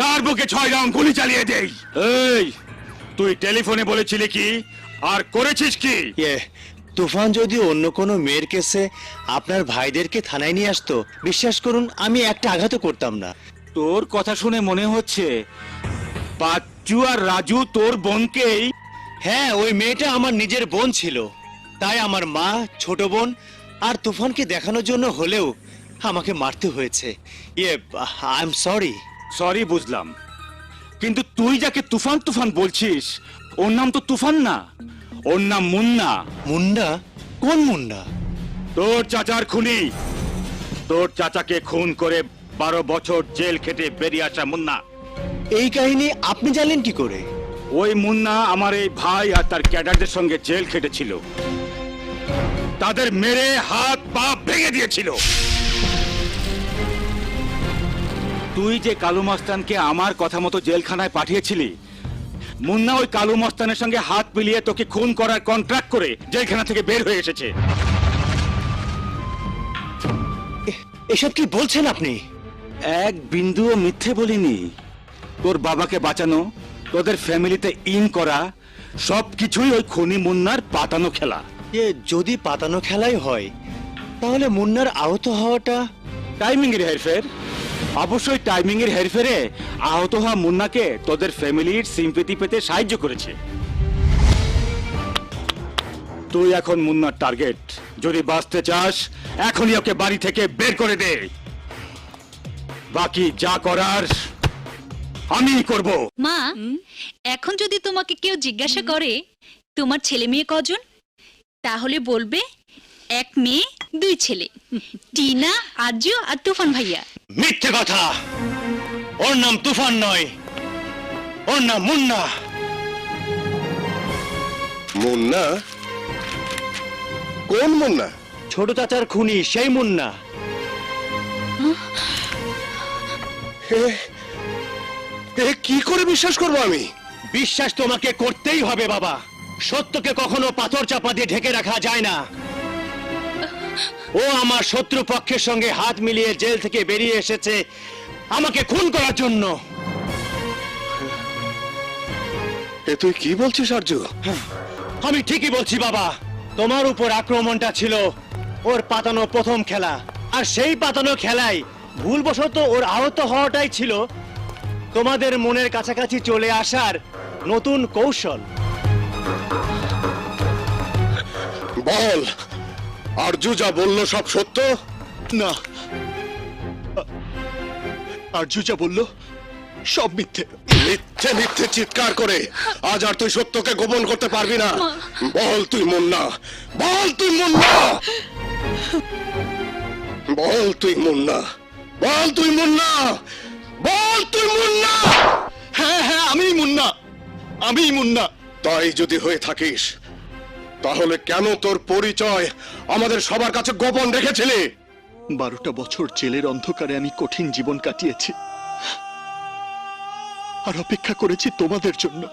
তার বুকে ছয় রাউন্ড গুলি চালিয়ে দেই। এই তুই টেলিফোনে বলেছিলি কি? আর করেছিস কি? ইয়ে তুফান যদি অন্য কোনো মেয়ের কেসে আপনার ভাইদেরকে থানায় নিয়ে আসতো বিশ্বাস করুন আমি একটা আঘাতও করতাম না। তোর কথা শুনে মনে হচ্ছে বাচ্চু আর রাজু তোর বোনকেই? হ্যাঁ ওই মেয়েটা আমার নিজের বোন ছিল। তাই আমার মা ছোট বোন আর তুফানকে দেখানোর জন্য হলেও আমাকে মারতে হয়েছে। ইয়ে আই এম সরি সরি বুঝলাম। কিন্তু তুই যাকে তুফান তুফান বলছিস ওর নাম তো তুফান না ওর নাম মুন্না। মুন্ডা কোন মুন্ডা তোর চাচার খুনি। তোর চাচাকে খুন করে বারো বছর জেল খেটে বেরিয়ে আসা মুন্না। এই কাহিনী আপনি জানলেন কি করে? ওই মুন্না আমার এই ভাই আর তার ক্যাডারদের সঙ্গে জেল খেটেছিল। তাদের মেরে হাত পা ভেঙে দিয়েছিল। তুই যে কালু মস্তানকে আমার কথা মতো জেলখানায় পাঠিয়েছিলি মুন্না ওই কালু মস্তানের সঙ্গে হাত মিলিয়ে তোকে খুন করার কন্ট্রাক্ট করে জেলখানা থেকে বের হয়ে এসেছে। এসব কি বলছেন আপনি? এক বিন্দুও মিথ্যে বলিনি। তোর বাবাকে বাঁচানো তোদের ফ্যামিলিতে ইন করা সব কিছুই ওই খনি মুন্নার পাতানো খেলা। এ যদি পাতানো খেলাই হয় তাহলে মুন্নার আহত হওয়াটা টাইমিং এর হেরফের অবশ্যই টাইমিং এর হেরফেরে আহত হওয়া মুন্নাকে তোদের ফ্যামিলির সিম্পেতি পেতে সাহায্য করেছে। তুই এখন মুন্নার টার্গেট যদি বাঁচতে চাস, এখনই ওকে বাড়ি থেকে বের করে দে। বাকি যা করার আমি করব। মা, এখন যদি তোমাকে কেউ জিজ্ঞাসা করে, তোমার ছেলে মেয়ে কজন? তাহলে বলবে, এক মেয়ে, দুই ছেলে। টিনা আর্য আর তুফান ভাইয়া। মিথ্যে কথা। ওর নাম তুফান নয় ওর নাম মুন্না। মুন্না? কোন মুন্না? ছোট চাচার খুনি সেই মুন্না। এ কি করে বিশ্বাস করব আমি? বিশ্বাস তোমাকে করতেই হবে বাবা। সত্যকে কখনো পাথর চাপা দিয়ে ঢেকে রাখা যায় না। ও আমার শত্রু পক্ষের সঙ্গে হাত মিলিয়ে জেল থেকে বেরিয়ে এসেছে আমাকে খুন করার জন্য। এ তুই কি বলছিস আর্য? আমি ঠিকই বলছি বাবা। তোমার উপর আক্রমণটা ছিল ওর পাতানো প্রথম খেলা। আর সেই পাতানো খেলায় ভুলবশত ওর আহত হওয়াটাই ছিল তোমাদের মনের কাছাকাছি চলে আসার নতুন কৌশল। বল। আর্য যা বলল সব সত্য? না। আর্য যা বলল সব মিথ্যে। মিথ্যে মিথ্যে চিৎকার করে। আজ আর তুই সত্যকে গোপন করতে পারবি না। বল তুই মুন্না। বল তুই মুন্না। বল তুই মুন্না। বল তুই মুন্না। বল তুই মুন্না। হ্যাঁ হ্যাঁ আমি মুন্না। আমি মুন্না। তাই যদি হয়ে থাকিস তাহলে কেন তোর পরিচয়? আমাদের সবার কাছে গোপন রেখেছিলি? বারোটা বছর জেলের অন্ধকারে আমি কঠিন জীবন কাটিয়েছি। আর অপেক্ষা করেছি তোমাদের জন্য।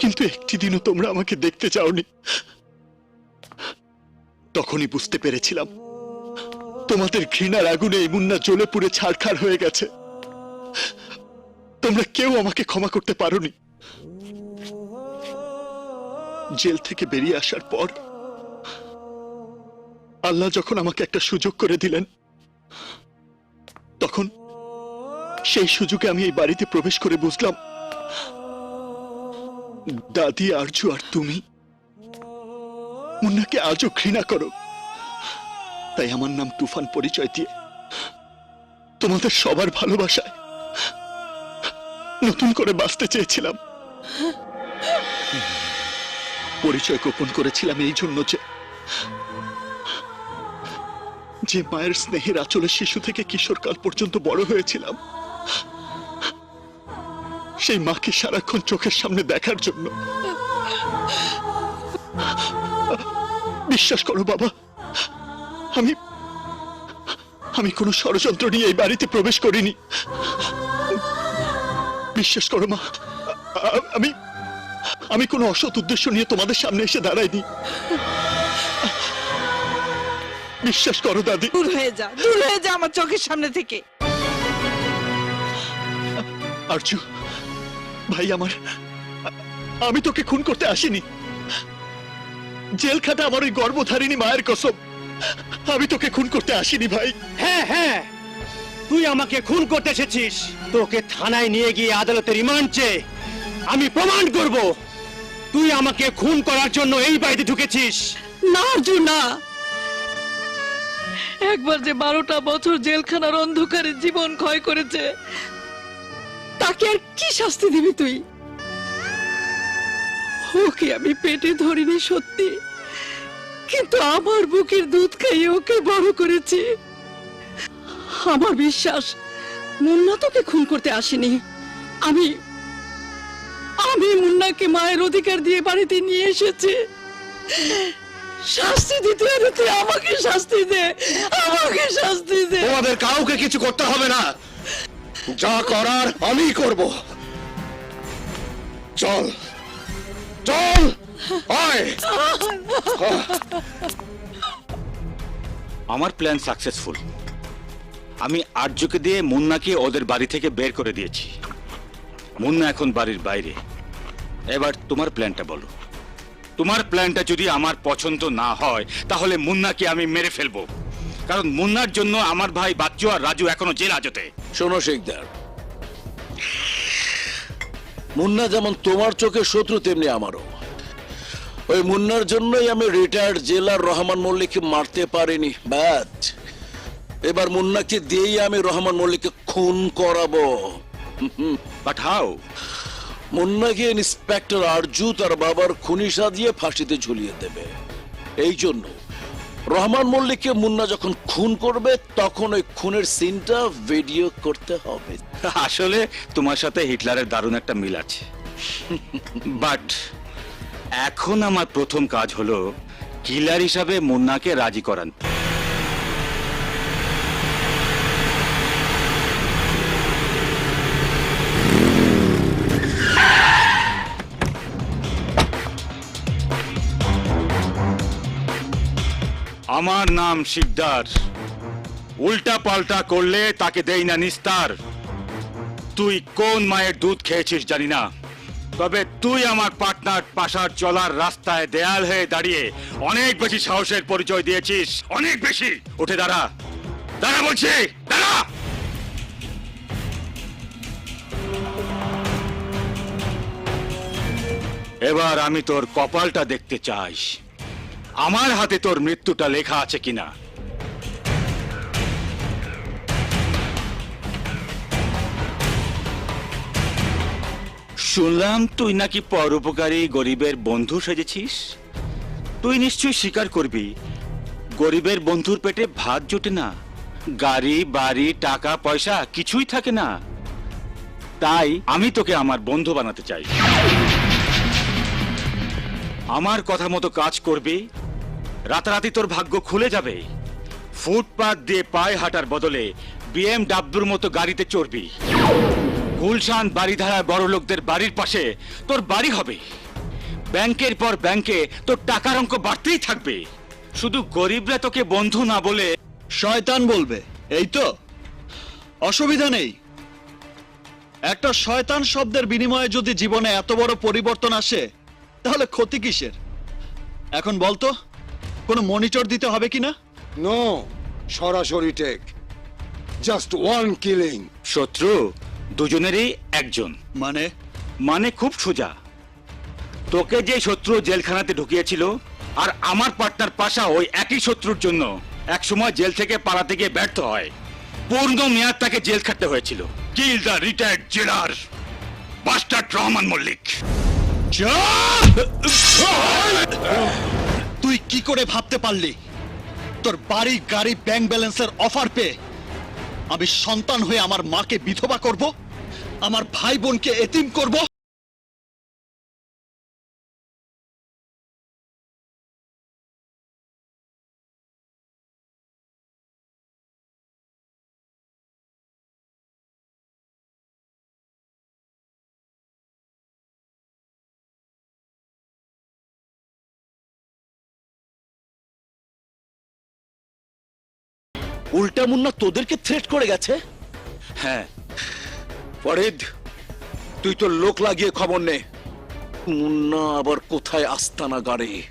কিন্তু একটি দিনও তোমরা আমাকে দেখতে চাওনি। তখনই বুঝতে পেরেছিলাম, তোমাদের ঘৃণার আগুনে এই মুন্না জ্বলে পুড়ে ছাড়খাড় হয়ে গেছে। তোমরা কেউ আমাকে ক্ষমা করতে পারোনি। জেল থেকে বেরিয়ে আসার পর আল্লাহ যখন আমাকে একটা সুযোগ করে দিলেন, তখন সেই সুযোগে আমি এই বাড়িতে প্রবেশ করে বুঝলাম, দাদি আরজু আর তুমি মুন্নাকে আজও ঘৃণা করো। তাই আমার নাম তুফান পরিচয় দিয়ে তোমাদের সবার ভালোবাসায় নতুন করে বাঁচতে চেয়েছিলাম। পরিচয় গোপন করেছিলাম এই জন্য যে যে মায়ের স্নেহের আচলে শিশু থেকে কিশোরকাল পর্যন্ত বড় হয়েছিলাম। সেই মাকে সারাক্ষণ চোখের সামনে দেখার জন্য। বিশ্বাস করো বাবা, আমি আমি কোনো ষড়যন্ত্র নিয়ে এই বাড়িতে প্রবেশ করিনি। বিশ্বাস করো মা আমি আমি কোনো অসৎ উদ্দেশ্য নিয়ে তোমাদের সামনে এসে দাঁড়াইনি। বিশ্বাস করো দাদি। দূর হয়ে যা দূর হয়ে যা আমার চোখের সামনে থেকে। আরজু ভাই আমার আমি তোকে খুন করতে আসিনি। জেল খাটা আমার ওই গর্ভধারিণী মায়ের কসম। আমি তোকে খুন করতে আসিনি ভাই। হ্যাঁ হ্যাঁ। তুই আমাকে খুন করতে এসেছিস। তোকে থানায় নিয়ে গিয়ে আদালতে রিমান্ড চেয়ে আমি প্রমাণ করব। তুই আমাকে খুন করার জন্য এই বাড়িতে ঢুকেছিস। না, অর্জুন একবার যে বারোটা বছর জেলখানার অন্ধকারে জীবন ক্ষয় করেছে, তাকে আর কি শাস্তি দিবি তুই? ওকে আমি পেটে ধরিনি সত্যি, কিন্তু আমার বুকের দুধ খাইয়ে ওকে বড় করেছি। আমার বিশ্বাস, মুন্না তোকে খুন করতে আসেনি। আমি আমি মুন্নাকে মায়ের অধিকার দিয়ে বাড়িতে নিয়ে এসেছি। শাস্তি দিতে হলে তুই আমাকে শাস্তি দে আমাকে শাস্তি দে। তোমাদের কাউকে কিছু করতে হবে না। যা করার আমি করব। চল চল আয়। আমার প্ল্যান সাকসেসফুল। আমি আর্যকে দিয়ে মুন্নাকে ওদের বাড়ি থেকে বের করে দিয়েছি। মুন্না এখন বাড়ির বাইরে। এবার তোমার প্ল্যানটা বলো। তোমার প্ল্যানটা যদি আমার পছন্দ না হয়, তাহলে মুন্নাকে আমি মেরে ফেলব। কারণ মুন্নার জন্য আমার ভাই বাচ্চু আর রাজু এখনও জেল আজতে শোনো শেখদার। মুন্না যেমন তোমার চোখের শত্রু, তেমনি আমারও। ওই মুন্নার জন্যই আমি রিটায়ার্ড জেলার রহমান মল্লিককে মারতে পারিনি ব্যাট এবার মুন্নাকে দিয়েই আমি রহমান মল্লিককে খুন করাবো। বাট মুন্নাকে ইন্সপেক্টর আরজু তার বাবার খুনি সাজিয়ে ফাঁসিতে ঝুলিয়ে দেবে। এই জন্য রহমান মল্লিককে মুন্না যখন খুন করবে, তখন ওই খুনের সিনটা ভিডিও করতে হবে। আসলে তোমার সাথে হিটলারের দারুণ একটা মিল আছে। বাট এখন আমার প্রথম কাজ হলো কিলার হিসাবে মুন্নাকে রাজি করান। আমার নাম শিকদার। উল্টা পাল্টা করলে তাকে দেই না নিস্তার। তুই কোন মায়ের দুধ খেয়েছিস জানি না। তবে তুই আমার পার্টনার পাশার চলার রাস্তায় দেয়াল হয়ে দাঁড়িয়ে অনেক বেশি সাহসের পরিচয় দিয়েছিস। অনেক বেশি। উঠে দাঁড়া। দাঁড়া বলছি। দাঁড়া! এবার আমি তোর কপালটা দেখতে চাই। আমার হাতে তোর মৃত্যুটা লেখা আছে কিনা? শুনলাম তুই নাকি পরোপকারী গরিবের বন্ধু সেজেছিস? তুই নিশ্চয়ই স্বীকার করবি, গরিবের বন্ধুর পেটে ভাত জোটে না, গাড়ি, বাড়ি, টাকা, পয়সা কিছুই থাকে না। তাই আমি তোকে আমার বন্ধু বানাতে চাই। আমার কথা মতো কাজ করবি রাতারাতি তোর ভাগ্য খুলে যাবে। ফুটপাত দিয়ে পায়ে হাঁটার বদলে বিএমডাব্লুর মতো গাড়িতে চড়বি। গুলশান বাড়িধারা বড় লোকদের বাড়ির পাশে তোর বাড়ি হবে। ব্যাংকের পর ব্যাংকে তোর টাকার অঙ্ক বাড়তেই থাকবে। শুধু গরিবরা তোকে বন্ধু না বলে শয়তান বলবে, এই তো? অসুবিধা নেই। একটা শয়তান শব্দের বিনিময়ে যদি জীবনে এত বড় পরিবর্তন আসে, তাহলে ক্ষতি কিসের? এখন বলতো কোনো মনিটর দিতে হবে কি না? নো সরাসরি টেক। জাস্ট ওয়ান কিলিং শত্রু দুজনেরই একজন। মানে? মানে খুব সোজা। তোকে যে শত্রু জেলখানাতে ঢুকিয়েছিল আর আমার পার্টনার পাশা ওই একই শত্রুর জন্য একসময় জেল থেকে পালাতে গিয়ে ব্যর্থ হয়। পূর্ণ মেয়াদ তাকে জেল খাটতে হয়েছিল। Kill the retired jailer buster Rahman Mallick তুই কি করে ভাবতে পারলি? তোর বাড়ি, গাড়ি ব্যাংক ব্যালেন্সের অফার পেয়ে আমি সন্তান হয়ে আমার মাকে বিধবা করব, আমার ভাই বোনকে এতিম করব। উল্টা মুন্না তোদেরকে থ্রেট করে গেছে? হ্যাঁ। ফরিদ, তুই তো লোক লাগিয়ে খবর নে। মুন্না আবার কোথায় আস্তানা গাড়ে?